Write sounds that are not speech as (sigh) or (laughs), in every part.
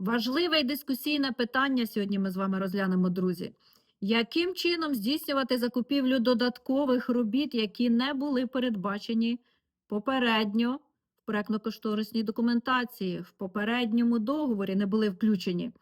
Важливе і дискусійне питання сьогодні ми з вами розглянемо, друзі. Яким чином здійснювати закупівлю додаткових робіт, які не були передбачені попередньо в проектно-кошторисній документації, в попередньому договорі не були включені?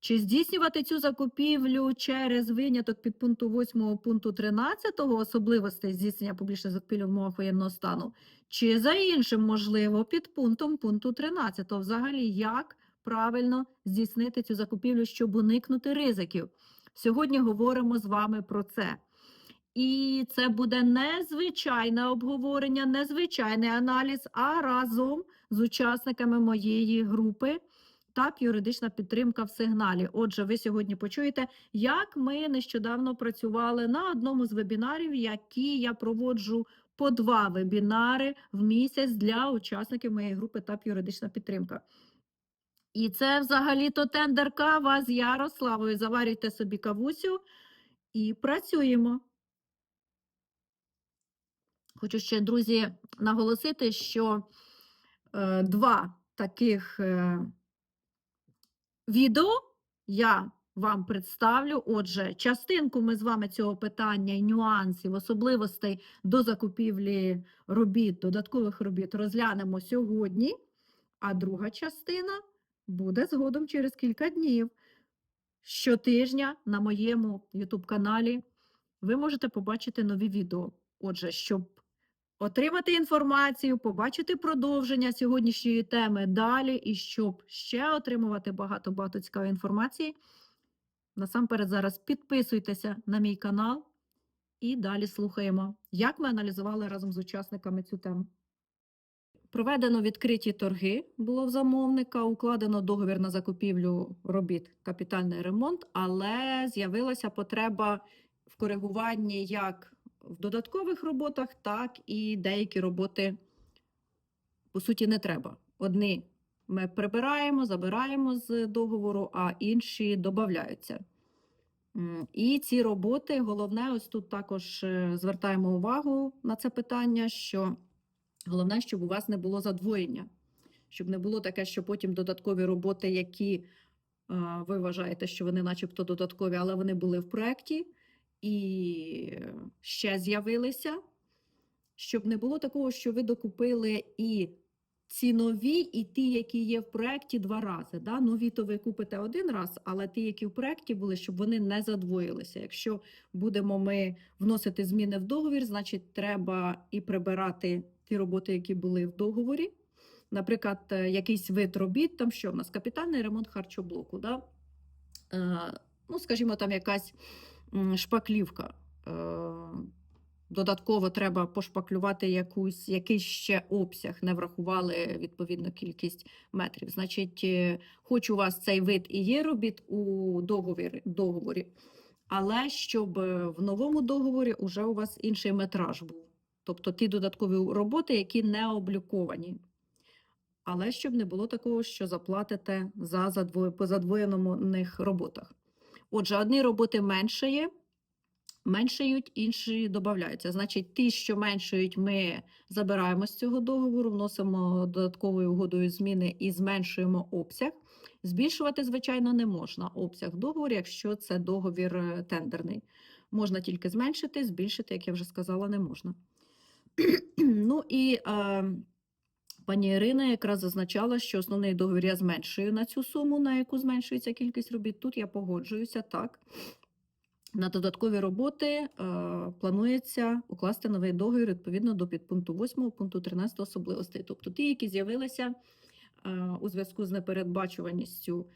Чи здійснювати цю закупівлю через виняток під пункту 8 пункту 13 особливостей здійснення публічних закупівель в умовах воєнного стану, чи за іншим, можливо, під пунктом пункту 13 взагалі як правильно здійснити цю закупівлю, щоб уникнути ризиків? Сьогодні говоримо з вами про це. І це буде незвичайне обговорення, незвичайний аналіз, а разом з учасниками моєї групи так, юридична підтримка в сигналі. Отже, ви сьогодні почуєте, як ми нещодавно працювали на одному з вебінарів, які я проводжу по два вебінари в місяць для учасників моєї групи ТАП юридична підтримка. І це взагалі-то тендер кава з Ярославою. Заварюйте собі кавусю і працюємо. Хочу ще, друзі, наголосити, що е, два таких е, відео я вам представлю. Отже, частинку ми з вами цього питання і нюансів, особливостей до закупівлі робіт, додаткових робіт розглянемо сьогодні, а друга частина буде згодом через кілька днів. Щотижня на моєму YouTube каналі ви можете побачити нові відео. Отже, щоб отримати інформацію, побачити продовження сьогоднішньої теми далі, і щоб ще отримувати багато-багато цікавої інформації, насамперед зараз підписуйтеся на мій канал і далі слухаємо, як ми аналізували разом з учасниками цю тему. Проведено відкриті торги було в замовника, укладено договір на закупівлю робіт капітальний ремонт, але з'явилася потреба в коригуванні як в додаткових роботах, так і деякі роботи, по суті, не треба. Одні ми прибираємо, забираємо з договору, а інші додаються. І ці роботи, головне, ось тут також е, звертаємо увагу на це питання, що головне, щоб у вас не було задвоєння, щоб не було таке, що потім додаткові роботи, які е, ви вважаєте, що вони начебто додаткові, але вони були в проєкті і ще з'явилися, щоб не було такого, що ви докупили і ці нові, і ті, які є в проєкті, два рази. Да? Нові то ви купите один раз, але ті, які в проєкті були, щоб вони не задвоїлися. Якщо будемо ми вносити зміни в договір, значить треба і прибирати ті роботи, які були в договорі. Наприклад, е, якийсь вид робіт, там що в нас капітальний ремонт харчоблоку. Да? Е, ну, скажімо, там якась шпаклівка. Е, Додатково треба пошпаклювати якусь, якийсь ще обсяг, не врахували відповідно кількість метрів. Значить, хоч у вас цей вид і є робіт у договорі, договорі, але щоб в новому договорі уже у вас інший метраж був. Тобто ті додаткові роботи, які не обліковані. Але щоб не було такого, що заплатите за задвоє, по задвоєних роботах. Отже, одні роботи меншає, меншають, інші додаються. Значить, ті, що меншають, ми забираємо з цього договору, вносимо додатковою угодою зміни і зменшуємо обсяг. Збільшувати, звичайно, не можна обсяг договору, якщо це договір е, тендерний. Можна тільки зменшити, збільшити, як я вже сказала, не можна. Ну і е, пані Ірина якраз зазначала, що основний договір я зменшую на цю суму, на яку зменшується кількість робіт. Тут я погоджуюся так. На додаткові роботи е, планується укласти новий договір відповідно до підпункту 8 пункту 13 особливостей. Тобто ті, які з'явилися е, у зв'язку з непередбачуваністю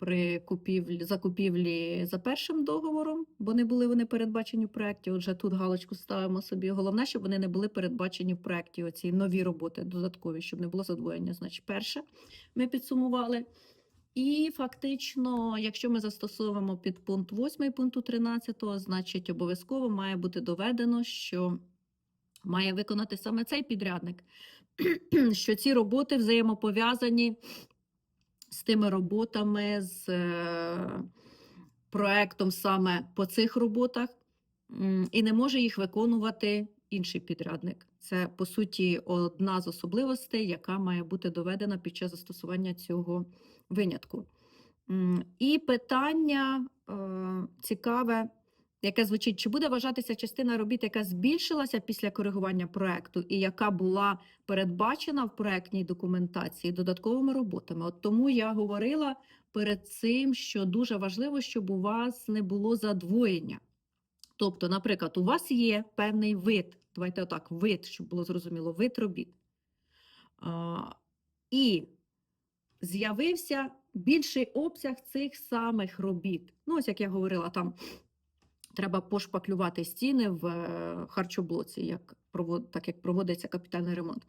при купівлі, закупівлі за першим договором, бо не були вони передбачені в проєкті. Отже, тут галочку ставимо собі. Головне, щоб вони не були передбачені в проєкті. Оці нові роботи додаткові, щоб не було задвоєння. Значить, перше ми підсумували. І фактично, якщо ми застосовуємо під пункт 8 пункту 13, значить обов'язково має бути доведено, що має виконати саме цей підрядник, (clears throat) що ці роботи взаємопов'язані з тими роботами, з е, проектом саме по цих роботах, і не може їх виконувати інший підрядник. Це по суті одна з особливостей, яка має бути доведена під час застосування цього винятку. І питання е, цікаве, яке звучить: чи буде вважатися частина робіт, яка збільшилася після коригування проекту, і яка була передбачена в проектній документації додатковими роботами? От тому я говорила перед цим, що дуже важливо, щоб у вас не було задвоєння. Тобто, наприклад, у вас є певний вид, давайте отак, вид, щоб було зрозуміло, вид робіт. А, і з'явився більший обсяг цих самих робіт. Ну, ось як я говорила, там треба пошпаклювати стіни в е, харчоблоці, як так як проводиться капітальний ремонт.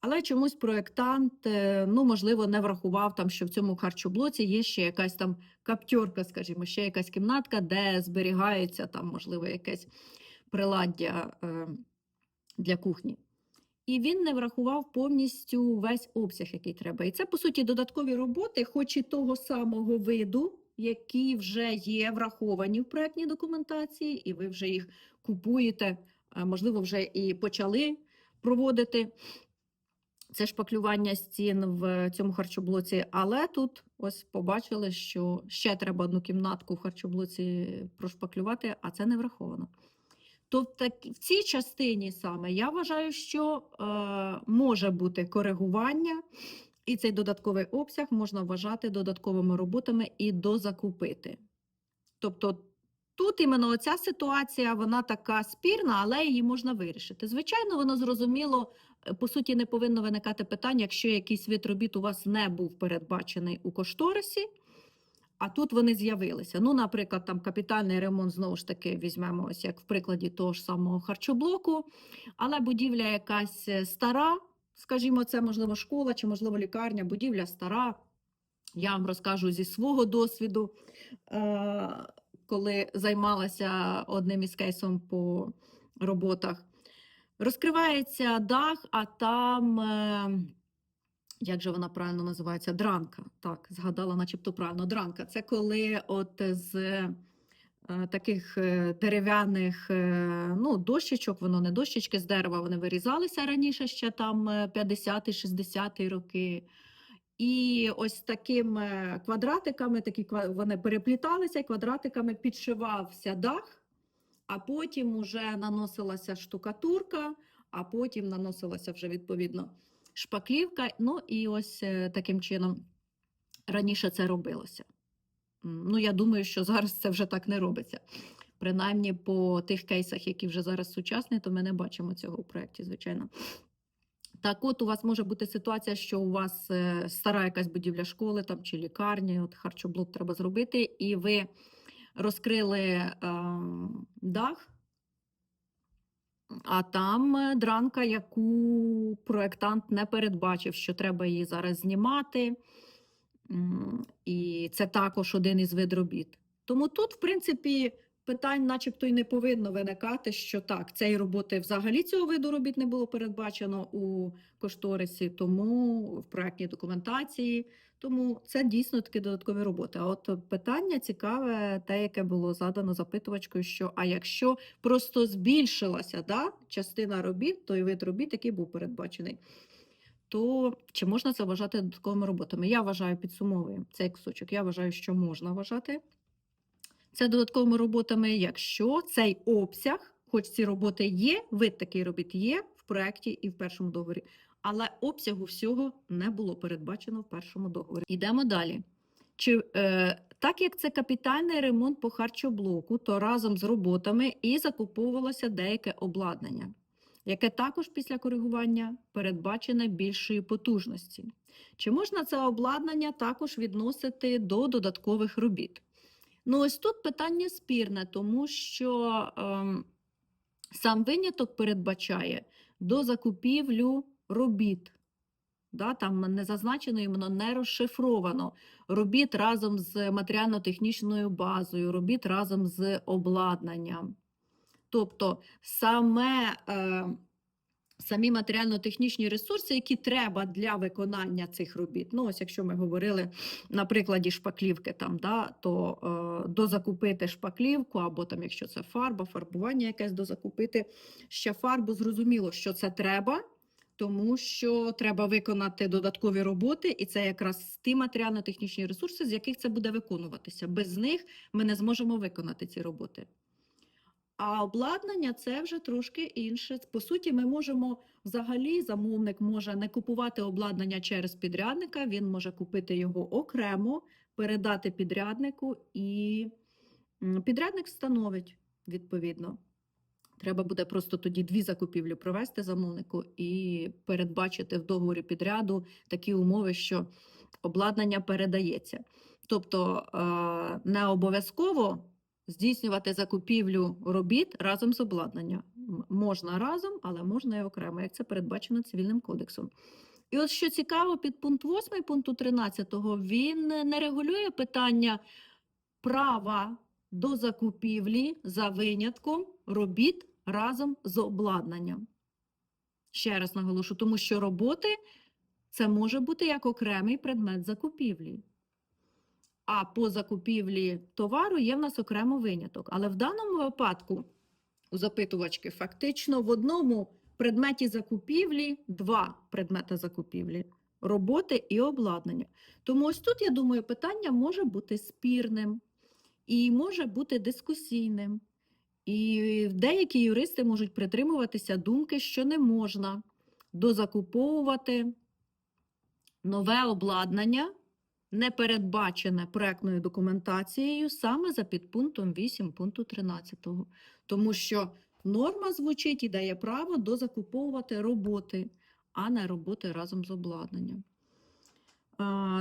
Але чомусь проєктант, е, ну, можливо, не врахував там, що в цьому харчоблоці є ще якась там каптьорка, скажімо, ще якась кімнатка, де зберігається там, можливо, якесь приладдя е, для кухні. І він не врахував повністю весь обсяг, який треба. І це, по суті, додаткові роботи, хоч і того самого виду, які вже є враховані в проектній документації, і ви вже їх купуєте, можливо, вже і почали проводити це шпаклювання стін в цьому харчоблоці. Але тут ось побачили, що ще треба одну кімнатку в харчоблоці прошпаклювати, а це не враховано. То в, так, в цій частині саме я вважаю, що е, може бути коригування, і цей додатковий обсяг можна вважати додатковими роботами і дозакупити. Тобто тут іменно ця ситуація, вона така спірна, але її можна вирішити. Звичайно, воно зрозуміло, е, по суті, не повинно виникати питання, якщо якийсь вид робіт у вас не був передбачений у кошторисі, а тут вони з'явилися. Ну, наприклад, там капітальний ремонт, знову ж таки, візьмемо ось як в прикладі того ж самого харчоблоку, але будівля якась е, стара, скажімо, це можливо школа чи можливо лікарня, будівля стара. Я вам розкажу зі свого досвіду, е, коли займалася одним із кейсом по роботах. Розкривається дах, а там, е, як же вона правильно називається? Дранка. Так, згадала, начебто правильно. Дранка. Це коли от з таких е, дерев'яних е, ну, дощечок, воно не дощечки з дерева, вони вирізалися раніше ще там е, 50-60-ті роки. І ось такими квадратиками, такі вони перепліталися, і квадратиками підшивався дах, а потім уже наносилася штукатурка, а потім наносилася вже відповідно шпаклівка. Ну і ось е, таким чином раніше це робилося. Ну, я думаю, що зараз це вже так не робиться. Принаймні по тих кейсах, які вже зараз сучасні, то ми не бачимо цього у проєкті, звичайно. Так, от у вас може бути ситуація, що у вас е, стара якась будівля школи там, чи лікарні, от харчоблок треба зробити, і ви розкрили е, дах, а там е, дранка, яку проєктант не передбачив, що треба її зараз знімати. І це також один із вид робіт. Тому тут, в принципі, питань, начебто, і не повинно виникати, що так, цієї роботи взагалі цього виду робіт не було передбачено у кошторисі, тому в проектній документації. Тому це дійсно такі додаткові роботи. А от питання цікаве, те, яке було задано запитувачкою, що а якщо просто збільшилася да, частина робіт, той вид робіт, який був передбачений, то чи можна це вважати додатковими роботами? Я вважаю, підсумовую цей кусочок. Я вважаю, що можна вважати це додатковими роботами, якщо цей обсяг, хоч ці роботи є, вид такий робіт є в проєкті і в першому договорі, але обсягу всього не було передбачено в першому договорі. Йдемо далі. Чи, е, так як це капітальний ремонт по харчоблоку, то разом з роботами і закуповувалося деяке обладнання, яке також після коригування передбачене більшої потужності. Чи можна це обладнання також відносити до додаткових робіт? Ну, ось тут питання спірне, тому що ем, сам виняток передбачає до закупівлю робіт. Да, там не зазначено іменно не розшифровано. Робіт разом з матеріально-технічною базою, робіт разом з обладнанням. Тобто саме, е, самі матеріально-технічні ресурси, які треба для виконання цих робіт. Ну, ось якщо ми говорили на прикладі шпаклівки, там, да, то е, дозакупити шпаклівку, або там, якщо це фарба, фарбування якесь дозакупити ще фарбу, зрозуміло, що це треба. тому що треба виконати додаткові роботи, і це якраз ті матеріально-технічні ресурси, з яких це буде виконуватися. Без них ми не зможемо виконати ці роботи. А обладнання це вже трошки інше. По суті, ми можемо взагалі замовник може не купувати обладнання через підрядника, він може купити його окремо, передати підряднику, і підрядник встановить відповідно. Треба буде просто тоді дві закупівлі провести замовнику і передбачити в договорі підряду такі умови, що обладнання передається. Тобто е, не обов'язково здійснювати закупівлю робіт разом з обладнанням. Можна разом, але можна і окремо, як це передбачено цивільним кодексом. І от що цікаво, під пункт 8 пункту 13 він не регулює питання права до закупівлі за винятком робіт разом з обладнанням. Ще раз наголошу, тому що роботи це може бути як окремий предмет закупівлі. А по закупівлі товару є в нас окремо виняток. Але в даному випадку у запитувачки фактично в одному предметі закупівлі два предмети закупівлі роботи і обладнання. Тому ось тут, я думаю, питання може бути спірним і може бути дискусійним. І деякі юристи можуть притримуватися думки, що не можна дозакуповувати нове обладнання, не передбачене проектною документацією саме за підпунктом 8 пункту 13. Тому що норма звучить і дає право дозакуповувати роботи, а не роботи разом з обладнанням.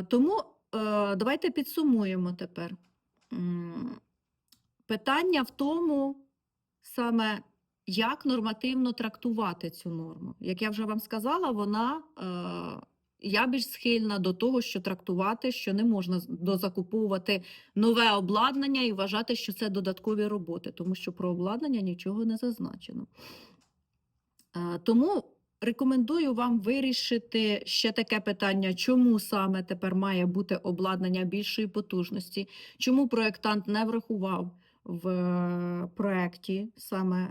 Тому е, давайте підсумуємо тепер. Питання в тому, саме як нормативно трактувати цю норму. Як я вже вам сказала, вона е, я більш схильна до того, що трактувати, що не можна дозакуповувати нове обладнання і вважати, що це додаткові роботи, тому що про обладнання нічого не зазначено. Тому рекомендую вам вирішити ще таке питання, чому саме тепер має бути обладнання більшої потужності, чому проєктант не врахував в е, проєкті саме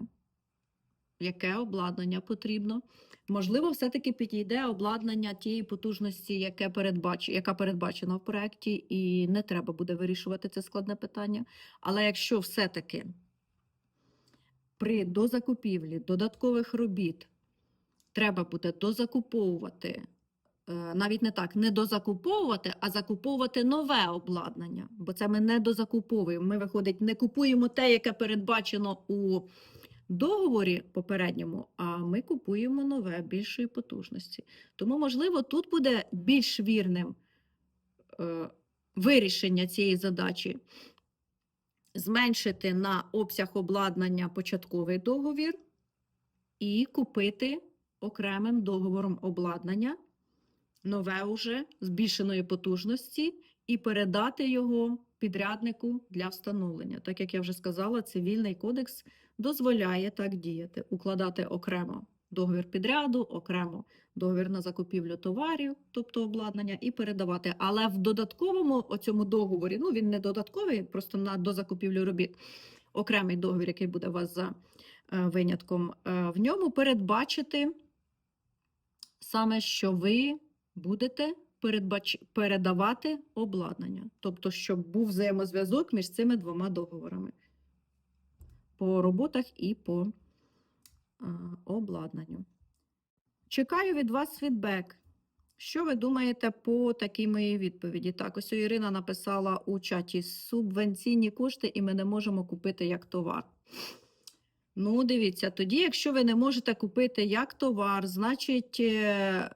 яке обладнання потрібно. Можливо, все-таки підійде обладнання тієї потужності, яке передбач... яка передбачена в проєкті, і не треба буде вирішувати це складне питання. Але якщо все-таки при дозакупівлі додаткових робіт треба буде дозакуповувати, е, навіть не так, не дозакуповувати, а закуповувати нове обладнання, бо це ми не дозакуповуємо. Ми, виходить, не купуємо те, яке передбачено у договорі попередньому, а ми купуємо нове більшої потужності. Тому, можливо, тут буде більш вірним е, вирішення цієї задачі зменшити на обсяг обладнання початковий договір і купити окремим договором обладнання нове уже збільшеної потужності і передати його підряднику для встановлення. Так як я вже сказала, цивільний кодекс дозволяє так діяти, укладати окремо договір підряду, окремо договір на закупівлю товарів, тобто обладнання, і передавати. Але в додатковому оцьому договорі, ну він не додатковий, просто на дозакупівлю робіт, окремий договір, який буде у вас за е, винятком, е, в ньому передбачити саме, що ви будете передбач... передавати обладнання, тобто, щоб був взаємозв'язок між цими двома договорами по роботах і по е, обладнанню. Чекаю від вас фідбек. Що ви думаєте по такій моїй відповіді? Так, ось Ірина написала у чаті субвенційні кошти, і ми не можемо купити як товар. Ну, дивіться, тоді, якщо ви не можете купити як товар, значить е,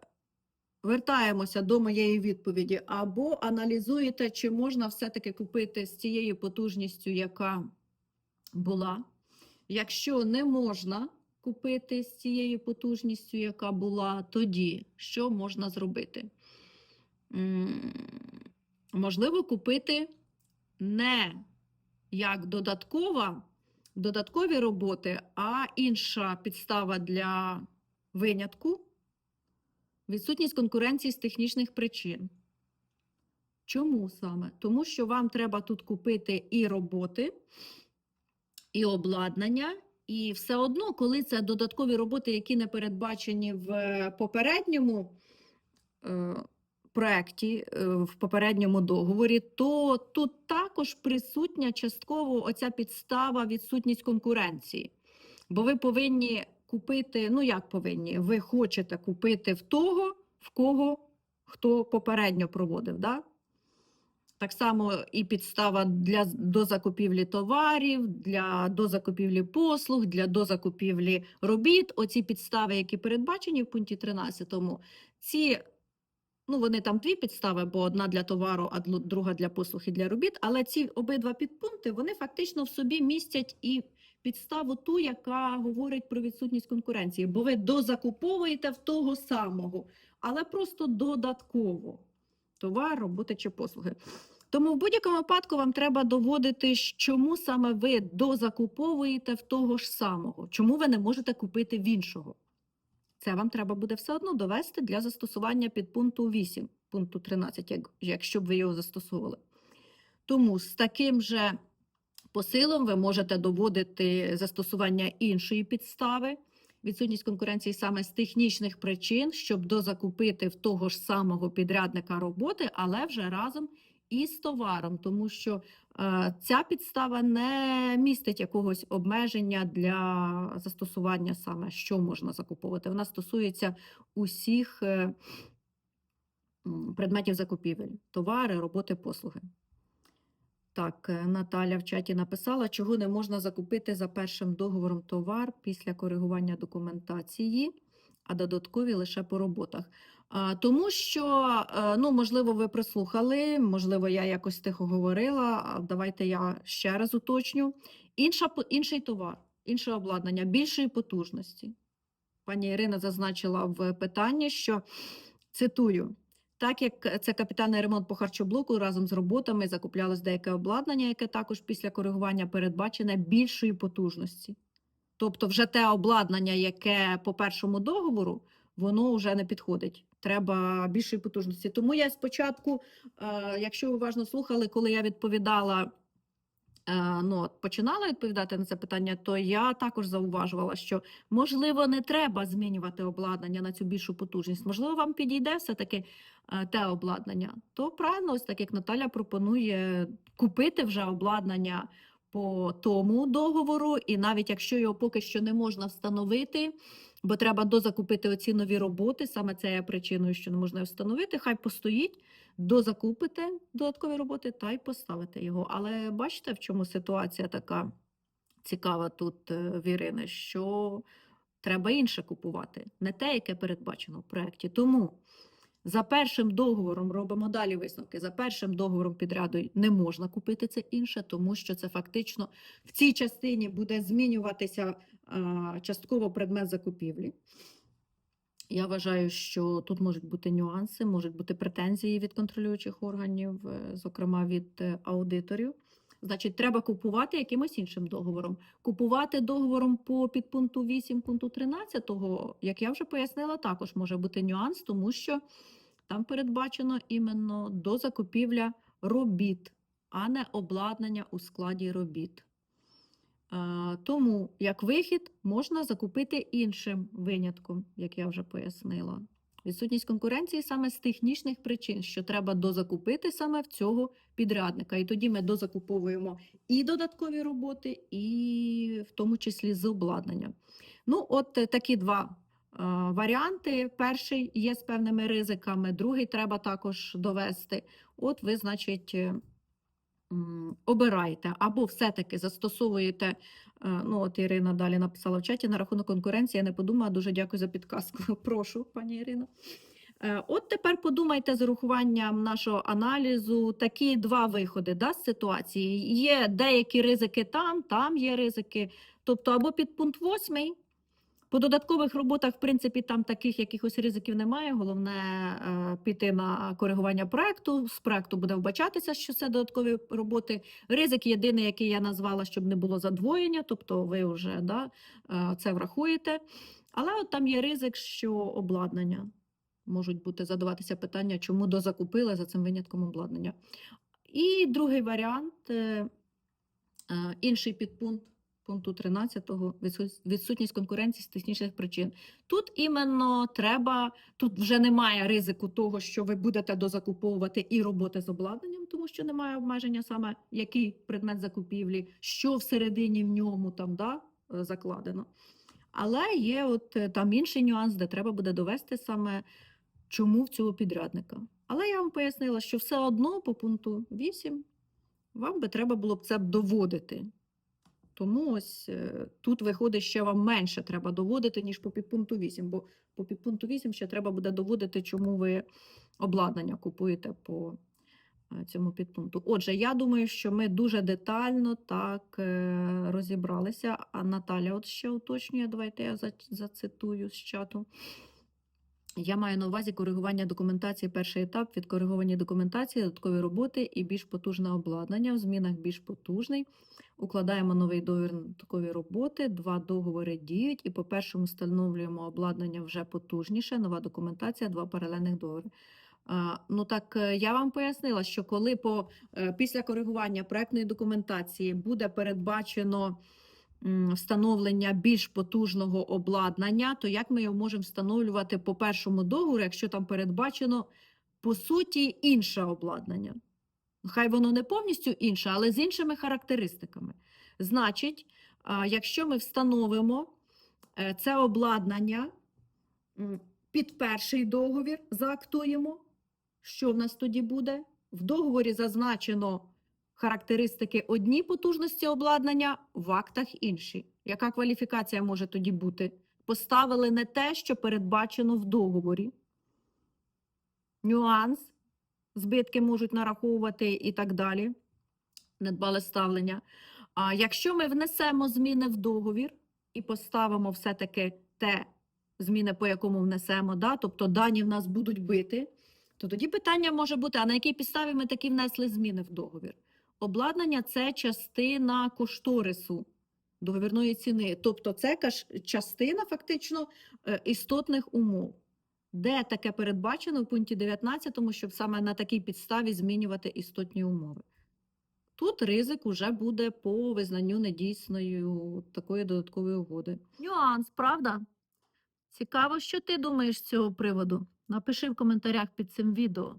вертаємося до моєї відповіді, або аналізуєте, чи можна все-таки купити з цією потужністю, яка була. Якщо не можна купити з цією потужністю, яка була, тоді що можна зробити? Можливо, купити не як додаткова, додаткові роботи, а інша підстава для винятку відсутність конкуренції з технічних причин. Чому саме? Тому що вам треба тут купити і роботи, і обладнання, І все одно, коли це додаткові роботи, які не передбачені в е, попередньому е, проекті, е, в попередньому договорі, то тут також присутня частково оця підстава відсутність конкуренції. Бо ви повинні купити, ну як повинні, ви хочете купити в того, в кого хто попередньо проводив. Да? Так само і підстава для з- дозакупівлі товарів, для дозакупівлі послуг, для дозакупівлі робіт. Оці підстави, які передбачені в пункті 13, ці, ну вони там дві підстави, бо одна для товару, а друга для послуг і для робіт. Але ці обидва підпункти вони фактично в собі містять і підставу ту, яка говорить про відсутність конкуренції, бо ви дозакуповуєте в того самого, але просто додатково товар, роботи чи послуги. Тому в будь-якому випадку вам треба доводити, чому саме ви дозакуповуєте в того ж самого, чому ви не можете купити в іншого. Це вам треба буде все одно довести для застосування підпункту 8, пункту 13, якщо б ви його застосовували. Тому з таким же посилом ви можете доводити застосування іншої підстави, відсутність конкуренції саме з технічних причин, щоб дозакупити в того ж самого підрядника роботи, але вже разом із товаром, тому що е, ця підстава не містить якогось обмеження для застосування саме, що можна закуповувати. Вона стосується усіх е, предметів закупівель, товари, роботи, послуги. Так, е, Наталя в чаті написала, чого не можна закупити за першим договором товар після коригування документації, а додаткові лише по роботах. Тому що, е, ну, можливо, ви прослухали, можливо, я якось тихо говорила. Давайте я ще раз уточню. Інша, інший товар, інше обладнання, більшої потужності. Пані Ірина зазначила в питанні, що цитую. Так як це капітальний ремонт по харчоблоку разом з роботами закуплялось деяке обладнання, яке також після коригування передбачене більшої потужності. Тобто, вже те обладнання, яке по першому договору, воно вже не підходить. Треба більшої потужності. Тому я спочатку, е, якщо уважно слухали, коли я відповідала, ну, от починала відповідати на це питання, то я також зауважувала, що можливо не треба змінювати обладнання на цю більшу потужність. Можливо, вам підійде все-таки е, те обладнання. То правильно, ось так як Наталя пропонує купити вже обладнання по тому договору, і навіть якщо його поки що не можна встановити, бо треба дозакупити оці нові роботи, саме це є причиною, що не можна встановити, хай постоїть, дозакупите додаткові роботи та й поставите його. Але бачите, в чому ситуація така цікава тут е, в Ірини, що треба інше купувати, не те, яке передбачено в проєкті. Тому за першим договором робимо далі висновки. За першим договором підряду не можна купити це інше, тому що це фактично в цій частині буде змінюватися частково предмет закупівлі. Я вважаю, що тут можуть бути нюанси, можуть бути претензії від контролюючих органів, е, зокрема від е, аудиторів. Значить, треба купувати якимось іншим договором. Купувати договором по підпункту 8 пункту 13, як я вже пояснила, також може бути нюанс, тому що там передбачено іменно дозакупівля робіт, а не обладнання у складі робіт. Тому як вихід можна закупити іншим винятком, як я вже пояснила. Відсутність конкуренції саме з технічних причин, що треба дозакупити саме в цього підрядника. І тоді ми дозакуповуємо і додаткові роботи, і в тому числі з обладнанням. Ну, от е, такі два е, варіанти. Перший є з певними ризиками, другий треба також довести. От ви, значить, е, обирайте або все-таки застосовуєте. е, Ну, от Ірина далі написала в чаті на рахунок конкуренції. Я не подумала. Дуже дякую за підказку. (laughs) Прошу, пані Ірино. Е, От тепер подумайте з урахуванням нашого аналізу такі два виходи да, з ситуації. Є деякі ризики там, там є ризики. Тобто, або під пункт 8, по додаткових роботах, в принципі, там таких якихось ризиків немає. Головне е, піти на коригування проекту. З проекту буде вбачатися, що це додаткові роботи. Ризик єдиний, який я назвала, щоб не було задвоєння, тобто ви вже да, е, це врахуєте. Але от там є ризик, що обладнання можуть бути задаватися питання, чому дозакупили за цим винятком обладнання. І другий варіант, е, інший підпункт пункту 13 відсут- відсутність конкуренції з технічних причин. Тут іменно треба, тут вже немає ризику того, що ви будете дозакуповувати і роботи з обладнанням, тому що немає обмеження саме який предмет закупівлі, що всередині в ньому там да, е, закладено. Але є от е, там інший нюанс, де треба буде довести саме чому в цього підрядника. Але я вам пояснила, що все одно по пункту 8 вам би треба було б це доводити. Тому ось е, тут виходить, що вам менше треба доводити, ніж по підпункту 8, бо по підпункту 8 ще треба буде доводити, чому ви обладнання купуєте по е, цьому підпункту. Отже, я думаю, що ми дуже детально так е, розібралися. А Наталя от ще уточнює, давайте я зацитую з чату. Я маю на увазі коригування документації. Перший етап відкориговані документації, додаткові роботи і більш потужне обладнання. В змінах більш потужний. Укладаємо новий договір на додаткові роботи. Два договори діють, і по першому встановлюємо обладнання вже потужніше. Нова документація, два паралельних договори. Ну так е, я вам пояснила, що коли по е, після коригування проектної документації буде передбачено встановлення більш потужного обладнання, то як ми його можемо встановлювати по першому договору, якщо там передбачено по суті інше обладнання? Хай воно не повністю інше, але з іншими характеристиками. Значить, якщо ми встановимо е, це обладнання під перший договір, заактуємо, що в нас тоді буде? В договорі зазначено характеристики одні потужності обладнання, в актах інші. Яка кваліфікація може тоді бути? Поставили не те, що передбачено в договорі. Нюанс, збитки можуть нараховувати і так далі. Недбале ставлення. А якщо ми внесемо зміни в договір і поставимо все-таки те зміни, по якому внесемо, да, тобто дані в нас будуть бити, то тоді питання може бути: а на якій підставі ми такі внесли зміни в договір? Обладнання це частина кошторису договірної ціни, тобто це частина фактично е, істотних умов. Де таке передбачено в пункті 19, щоб саме на такій підставі змінювати істотні умови? Тут ризик уже буде по визнанню недійсною такої додаткової угоди. Нюанс, правда? Цікаво, що ти думаєш з цього приводу. Напиши в коментарях під цим відео.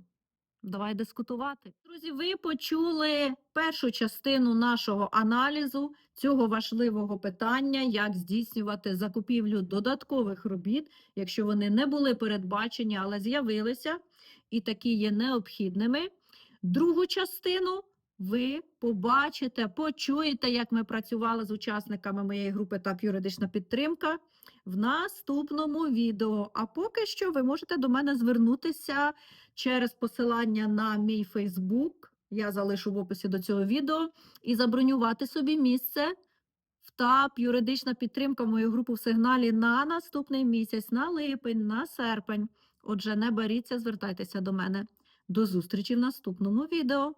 Давай дискутувати. Друзі, ви почули першу частину нашого аналізу цього важливого питання, як здійснювати закупівлю додаткових робіт, якщо вони не були передбачені, але з'явилися і такі є необхідними. Другу частину ви побачите, почуєте, як ми працювали з учасниками моєї групи ТАП юридична підтримка в наступному відео. А поки що ви можете до мене звернутися через посилання на мій Фейсбук. Я залишу в описі до цього відео і забронювати собі місце в ТАП юридична підтримка мою групу в сигналі на наступний місяць, на липень, на серпень. Отже, не беріться, звертайтеся до мене. До зустрічі в наступному відео.